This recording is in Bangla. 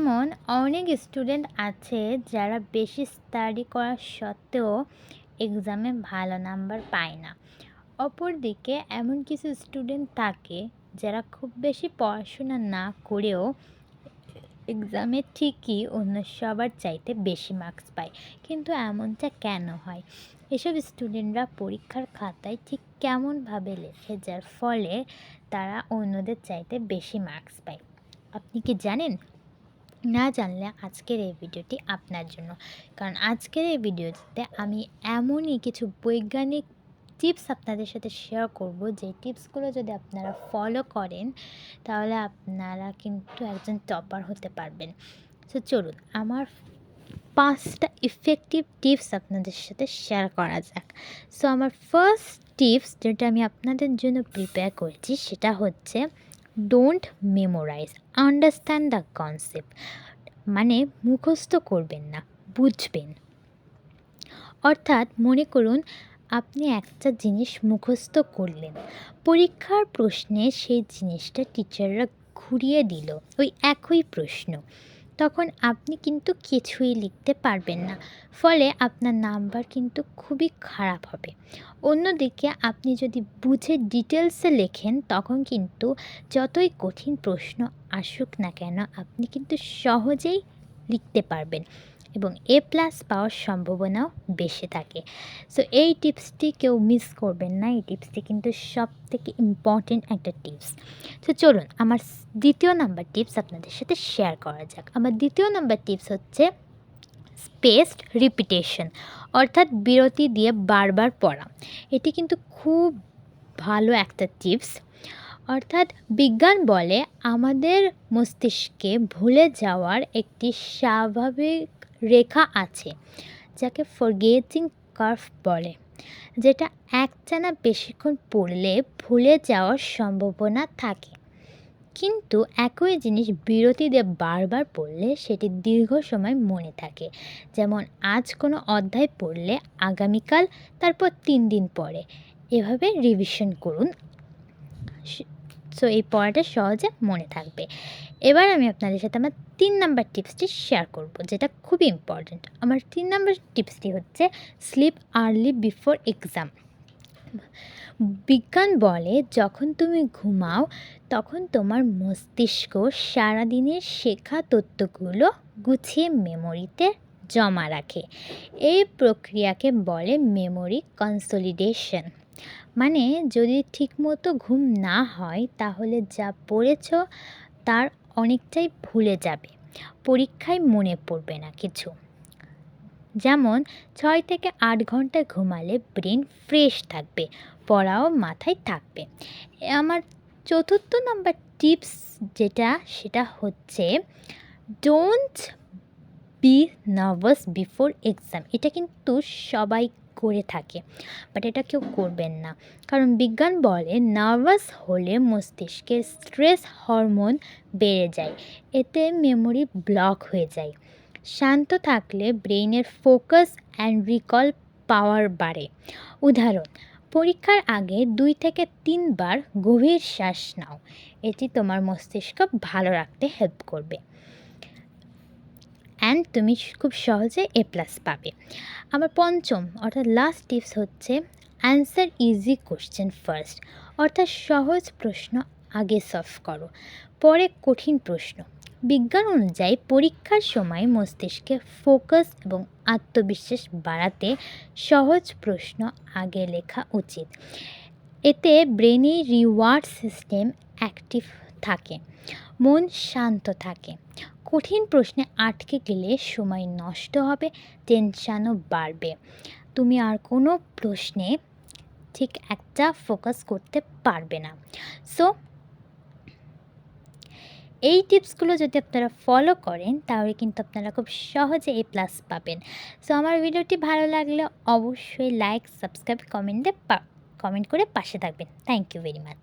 যেমন অনেক স্টুডেন্ট আছে যারা বেশি স্টাডি করা সত্ত্বেও এক্সামে ভালো নাম্বার পায় না। অপরদিকে এমন কিছু স্টুডেন্ট থাকে যারা খুব বেশি পড়াশোনা না করেও এক্সামে ঠিকই অন্য সবার চাইতে বেশি মার্কস পায়। কিন্তু এমনটা কেন হয়? এসব স্টুডেন্টরা পরীক্ষার খাতায় ঠিক কেমনভাবে লেখে যার ফলে তারা অন্যদের চাইতে বেশি মার্কস পায়। আপনি কি জানেন? না জানলে আজকের এই ভিডিওটি আপনার জন্য। কারণ আজকের এই ভিডিওতে আমি এমনই কিছু বৈজ্ঞানিক টিপস আপনাদের সাথে শেয়ার করব। যে টিপসগুলো যদি আপনারা ফলো করেন, তাহলে আপনারা কিন্তু একজন টপার হতে পারবেন। তো চলুন, আমার পাঁচটা ইফেক্টিভ টিপস আপনাদের সাথে শেয়ার করা যাক। সো আমার ফার্স্ট টিপস যেটা আমি আপনাদের জন্য প্রিপেয়ার করেছি, সেটা হচ্ছে don't memorize understand the concept মানে মুখস্থ করবেন না, বুঝবেন। অর্থাৎ মনে করুন, আপনি একটা জিনিস মুখস্থ করলেন। পরীক্ষার প্রশ্নে সেই জিনিসটা টিচাররা ঘুরিয়ে দিল। ওই একই প্রশ্ন। তখন আপনি কিন্তু কিছুই লিখতে পারবেন না। ফলে আপনার নাম্বার কিন্তু খুবই খারাপ হবে। অন্যদিকে আপনি যদি বুঝে ডিটেলসে লেখেন, তখন কিন্তু যতই কঠিন প্রশ্ন আসুক না কেন, আপনি কিন্তু সহজেই লিখতে পারবেন। এবং এ প্লাস পাওয়ার সম্ভাবনাও বেশি থাকে। সো এই টিপসটি কেউ মিস করবেন না। এই টিপসটি কিন্তু সব থেকে ইম্পর্টেন্ট একটা টিপস। তো চলুন আমার দ্বিতীয় নাম্বার টিপস আপনাদের সাথে শেয়ার করা যাক। আমার দ্বিতীয় নাম্বার টিপস হচ্ছে স্পেসড রিপিটেশন অর্থাৎ বিরতি দিয়ে বারবার পড়া। এটি কিন্তু খুব ভালো একটা টিপস। অর্থাৎ বিজ্ঞান বলে আমাদের মস্তিষ্কে ভুলে যাওয়ার একটি স্বাভাবিক রেখা আছে, যাকে ফরগেটিং কার্ভ বলে, যেটা একটানা বেশিক্ষণ পড়লে ভুলে যাওয়ার সম্ভাবনা থাকে। কিন্তু একই জিনিস বিরতি দিয়ে বারবার পড়লে সেটি দীর্ঘ সময় মনে থাকে। যেমন, আজ কোনো অধ্যায় পড়লে আগামীকাল, তারপর তিন দিন পরে। এভাবে রিভিশন করুন। সো এই পড়াটা সহজে মনে থাকবে। এবার আমি আপনাদের সাথে আমার তিন নাম্বার টিপসটি শেয়ার করব, যেটা খুবই ইম্পর্ট্যান্ট আমার তিন নাম্বার টিপসটি হচ্ছে স্লিপ আর্লি বিফোর এক্সাম বিজ্ঞান বলে, যখন তুমি ঘুমাও, তখন তোমার মস্তিষ্ক সারাদিনের শেখা তথ্যগুলো গুছিয়ে মেমোরিতে জমা রাখে। এই প্রক্রিয়াকে বলে মেমোরি কনসলিডেশন মানে যদি ঠিকমতো ঘুম না হয়, তাহলে যা পড়েছ তার অনেকটাই ভুলে যাবে। পরীক্ষায় মনে পড়বে না কিছু। যেমন, ছয় থেকে আট ঘণ্টা ঘুমালে ব্রেন ফ্রেশ থাকবে, পড়াও মাথায় থাকবে। আমার চতুর্থ নাম্বার টিপস যেটা, সেটা হচ্ছে don't be nervous before exam এটা কিন্তু সবাই করে থাকে। বাট এটা কেউ করবেন না। কারণ বিজ্ঞান বলে নার্ভাস হলে মস্তিষ্কের স্ট্রেস হরমোন বেড়ে যায়। এতে মেমোরি ব্লক হয়ে যায়। শান্ত থাকলে ব্রেইনের ফোকাস অ্যান্ড রিকল পাওয়ার বাড়ে। উদাহরণ, পরীক্ষার আগে দুই থেকে তিনবার গভীর শ্বাস নাও। এটি তোমার মস্তিষ্ক ভালো রাখতে হেল্প করবে। অ্যান্ড তুমি খুব সহজে এ প্লাস পাবে। আমার পঞ্চম, অর্থাৎ লাস্ট টিপস হচ্ছে অ্যান্সার ইজি কোশ্চেন ফার্স্ট অর্থাৎ সহজ প্রশ্ন আগে সলভ করো। পরে কঠিন প্রশ্ন। বিজ্ঞান অনুযায়ী পরীক্ষার সময় মস্তিষ্কে ফোকাস এবং আত্মবিশ্বাস বাড়াতে সহজ প্রশ্ন আগে লেখা উচিত। এতে ব্রেনে রিওয়ার্ড সিস্টেম অ্যাক্টিভ থাকে। মন শান্ত থাকে। কঠিন প্রশ্নে আটকে গেলে সময় নষ্ট হবে টেনশানও বাড়বে। তুমি আর কোনো প্রশ্নে ঠিক একটা ফোকাস করতে পারবে না। সো এই টিপসগুলো যদি আপনারা ফলো করেন, তাহলে কিন্তু আপনারা খুব সহজে এ প্লাস পাবেন। সো আমার ভিডিওটি ভালো লাগলে অবশ্যই লাইক সাবস্ক্রাইব কমেন্টে কমেন্ট করে পাশে থাকবেন। Thank you very much